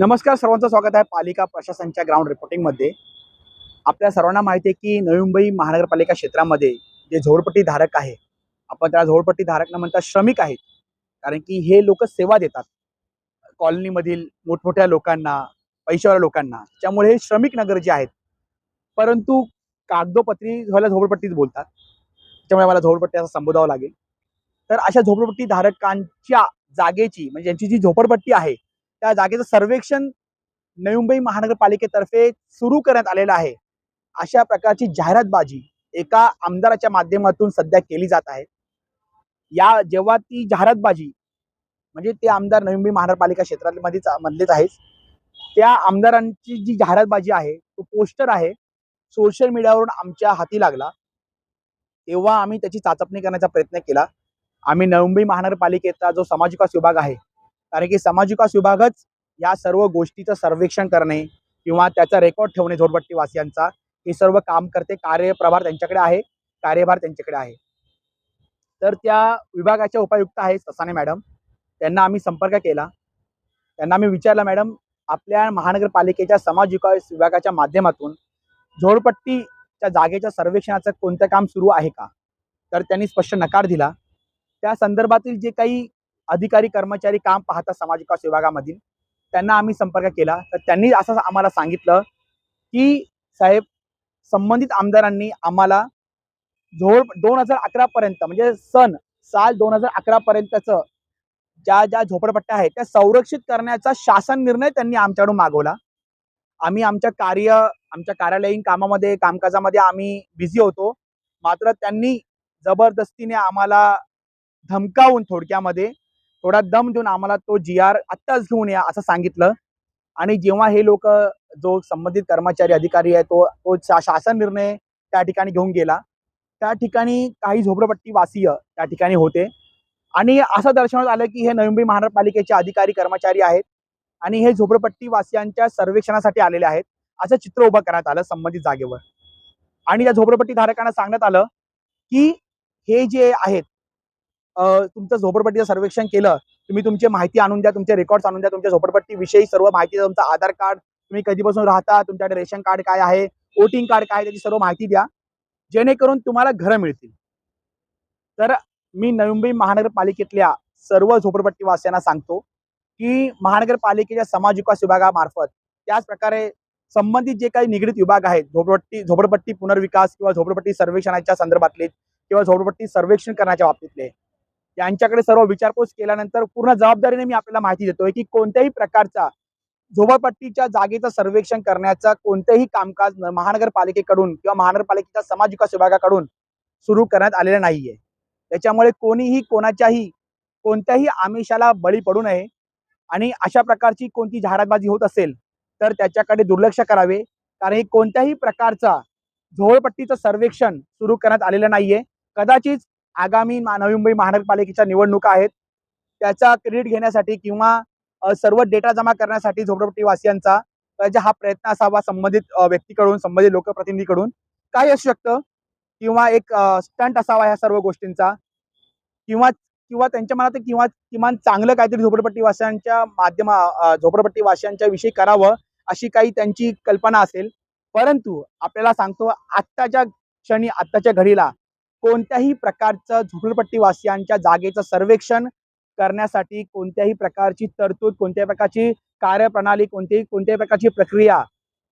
नमस्कार सर्वांचं स्वागत आहे पालिका प्रशासनच्या ग्राउंड रिपोर्टिंगमध्ये आपल्या सर्वांना माहिती आहे की नवी मुंबई महानगरपालिका क्षेत्रामध्ये जे झोडपट्टी धारक आहे आपण त्याला झोडपट्टी धारक न म्हणता श्रमिक आहेत. कारण की हे लोक सेवा देतात. कॉलनीमधील मोठमोठ्या लोकांना पैशावाल्या लोकांना. त्यामुळे हे श्रमिक नगर जे आहेत परंतु कागदोपत्री व्हायला झोपडपट्टीच बोलतात. त्यामुळे मला झोपडपट्टी असं संबोधावं लागेल. तर अशा झोपडपट्टी धारकांच्या जागेची म्हणजे ज्यांची जी झोपडपट्टी आहे त्या जागेचं सर्वेक्षण नवी मुंबई महानगरपालिकेतर्फे सुरू करण्यात आलेलं आहे. अशा प्रकारची जाहिरातबाजी एका आमदाराच्या माध्यमातून सध्या केली जात आहे. या जेव्हा ती जाहिरातबाजी म्हणजे ते आमदार नवी मुंबई महानगरपालिका क्षेत्रामध्येच मधलेच आहेच त्या आमदारांची जी जाहिरातबाजी आहे तो पोस्टर आहे सोशल मीडियावरून आमच्या हाती लागला. तेव्हा आम्ही त्याची चाचपणी करण्याचा प्रयत्न केला. आम्ही नवी मुंबई महानगरपालिकेचा जो समाज विभाग आहे कारण की समाज विकास विभागच या सर्व गोष्टीचं सर्वेक्षण करणे किंवा त्याचा रेकॉर्ड ठेवणे झोडपट्टीवासियांचा हे सर्व काम करते कार्यप्रभार त्यांच्याकडे आहे कार्यभार त्यांच्याकडे आहे. तर त्या विभागाच्या उपायुक्त आहेत ससाने मॅडम. त्यांना आम्ही संपर्क केला. त्यांना आम्ही विचारलं मॅडम आपल्या महानगरपालिकेच्या समाज विकास विभागाच्या माध्यमातून झोडपट्टीच्या जागेच्या सर्वेक्षणाचं कोणतं काम सुरू आहे का? तर त्यांनी स्पष्ट नकार दिला. त्या संदर्भातील जे काही अधिकारी कर्मचारी काम पाहतात समाज विकास विभागामधील. त्यांना आम्ही संपर्क केला. तर त्यांनी असं आम्हाला सांगितलं की साहेब संबंधित आमदारांनी आम्हाला झोड दोन हजार अकरा पर्यंत म्हणजे सन साल दोन हजार अकरा पर्यंतचं ज्या ज्या झोपडपट्ट्या आहेत त्या संरक्षित करण्याचा शासन निर्णय त्यांनी आमच्याकडून मागवला. आम्ही आमच्या कार्य आमच्या कार्यालयीन कामामध्ये कामकाजामध्ये आम्ही बिझी होतो. मात्र त्यांनी जबरदस्तीने आम्हाला धमकावून थोडक्यामध्ये थोडा दम देऊन आम्हाला तो जी आर आत्ताच घेऊन या असं सांगितलं. आणि जेव्हा हे लोक जो संबंधित कर्मचारी अधिकारी आहे तो तो शा- शासन निर्णय त्या ठिकाणी घेऊन गेला. त्या ठिकाणी काही झोपडपट्टी वासीय त्या ठिकाणी होते. आणि असं दर्शवण्यात आलं की हे नवी मुंबई महानगरपालिकेचे अधिकारी कर्मचारी आहेत. आणि हे झोपडपट्टी वासियांच्या सर्वेक्षणासाठी आलेले आहेत. असं चित्र उभं करण्यात आलं संबंधित जागेवर. आणि या झोपडपट्टी धारकांना सांगण्यात आलं की हे जे आहेत तुमचं झोपडपट्टीचं सर्वेक्षण केलं तुम्ही तुमची माहिती आणून द्या तुमचे रेकॉर्ड्स आणून द्या तुमच्या झोपडपट्टी विषयी सर्व माहिती तुमचं आधार कार्ड तुम्ही कधीपासून राहता तुमच्याकडे रेशन कार्ड काय आहे वोटिंग कार्ड काय त्याची सर्व माहिती द्या. जेणेकरून तुम्हाला घरं मिळतील. तर मी नवी मुंबई महानगरपालिकेतल्या सर्व झोपडपट्टीवासियांना सांगतो की महानगरपालिकेच्या समाज विकास विभागामार्फत त्याच प्रकारे संबंधित जे काही निगडीत विभाग आहेत झोपडपट्टी झोपडपट्टी पुनर्विकास किंवा झोपडपट्टी सर्वेक्षणाच्या संदर्भातले किंवा झोपडपट्टी सर्वेक्षण करण्याच्या बाबतीतले त्यांच्याकडे सर्व विचारपूस केल्यानंतर पूर्ण जबाबदारीने मी आपल्याला माहिती देतोय की कोणत्याही प्रकारचा झोपडपट्टीच्या जागेचं सर्वेक्षण करण्याचा कोणतंही कामकाज महानगरपालिकेकडून किंवा महानगरपालिकेच्या समाज विकास विभागाकडून सुरू करण्यात आलेलं नाहीये. त्याच्यामुळे कोणीही कोणाच्याही कोणत्याही आमिषाला बळी पडू नये आणि अशा प्रकारची कोणती जाहिरातबाजी होत असेल तर त्याच्याकडे दुर्लक्ष करावे. कारण हे कोणत्याही प्रकारचा झोळपट्टीचं सर्वेक्षण सुरू करण्यात आलेलं नाहीये. कदाचित आगामी नवी मुंबई महानगरपालिकेच्या निवडणुका आहेत. त्याचा क्रेडिट घेण्यासाठी किंवा सर्व डेटा जमा करण्यासाठी झोपडपट्टी वासियांचा जे हा प्रयत्न असावा संबंधित व्यक्तीकडून संबंधित लोकप्रतिनिधीकडून काय असू शकतं? किंवा एक स्टंट असावा ह्या सर्व गोष्टींचा. किंवा किंवा त्यांच्या मनात किंवा किमान चांगलं काहीतरी झोपडपट्टीवासियांच्या माध्यमा झोपडपट्टीवासियांच्या विषयी करावं अशी काही त्यांची कल्पना असेल. परंतु आपल्याला सांगतो आत्ताच्या क्षणी आत्ताच्या घडीला कोणत्याही प्रकारचं झोपडपट्टीवासियांच्या जागेचं सर्वेक्षण करण्यासाठी कोणत्याही प्रकारची तरतूद कोणत्याही प्रकारची कार्यप्रणाली कोणत्याही कोणत्याही प्रकारची प्रक्रिया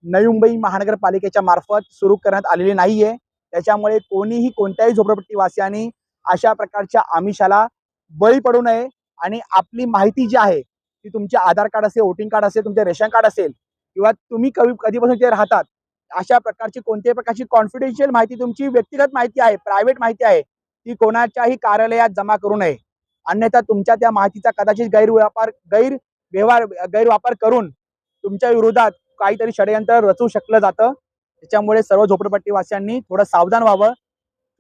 नवी मुंबई महानगरपालिकेच्या मार्फत सुरू करण्यात आलेली नाहीये. त्याच्यामुळे कोणीही कोणत्याही झोपडपट्टीवासियांनी अशा प्रकारच्या आमिषाला बळी पडू नये आणि आपली माहिती जी आहे ती तुमचे आधार कार्ड असेल वोटिंग कार्ड असेल तुमचे रेशन कार्ड असेल किंवा तुम्ही कवी कधीपासून ते राहतात अशा प्रकारची कोणत्याही प्रकारची कॉन्फिडेन्शियल माहिती तुमची व्यक्तिगत माहिती आहे प्रायव्हेट माहिती आहे ती कोणाच्याही कार्यालयात जमा करू नये. अन्यथा तुमच्या त्या माहितीचा कदाचित गैरव्यापार गैर व्यवहार गैरवापर करून तुमच्या विरोधात काहीतरी षडयंत्र रचू शकलं जातं. त्याच्यामुळे सर्व झोपडपट्टीवासियांनी थोडं सावधान व्हावं.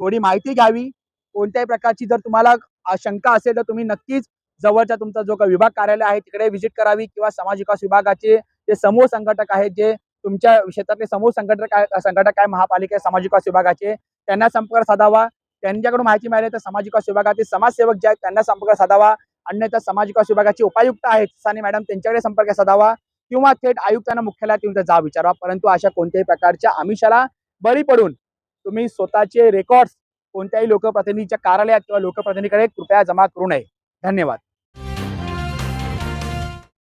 थोडी माहिती घ्यावी. कोणत्याही प्रकारची जर तुम्हाला शंका असेल तर तुम्ही नक्कीच जवळच्या तुमचा जो काही विभाग कार्यालय आहे तिकडे व्हिजिट करावी किंवा समाज विकास विभागाचे जे समूह संघटक आहेत जे तुमच्या क्षेत्रातले समूह संघटक काय संघटक आहे महापालिका समाज विकास विभागाचे. त्यांना संपर्क साधावा. त्यांच्याकडून माहिती मिळाली तर सामाजिक विकास विभागातील समाजसेवक जे आहेत त्यांना संपर्क साधावा. अन्यथा समाज विकास विभागाचे उपायुक्त आहेत साने मॅडम त्यांच्याकडे संपर्क साधावा. किंवा थेट आयुक्तांना मुख्यालयात येऊन जा विचारावा. परंतु अशा कोणत्याही प्रकारच्या आमिषाला बळी पडून तुम्ही स्वतःचे रेकॉर्ड्स कोणत्याही लोकप्रतिनिधीच्या कार्यालयात किंवा लोकप्रतिनिधीकडे कृपया जमा करू नये. धन्यवाद.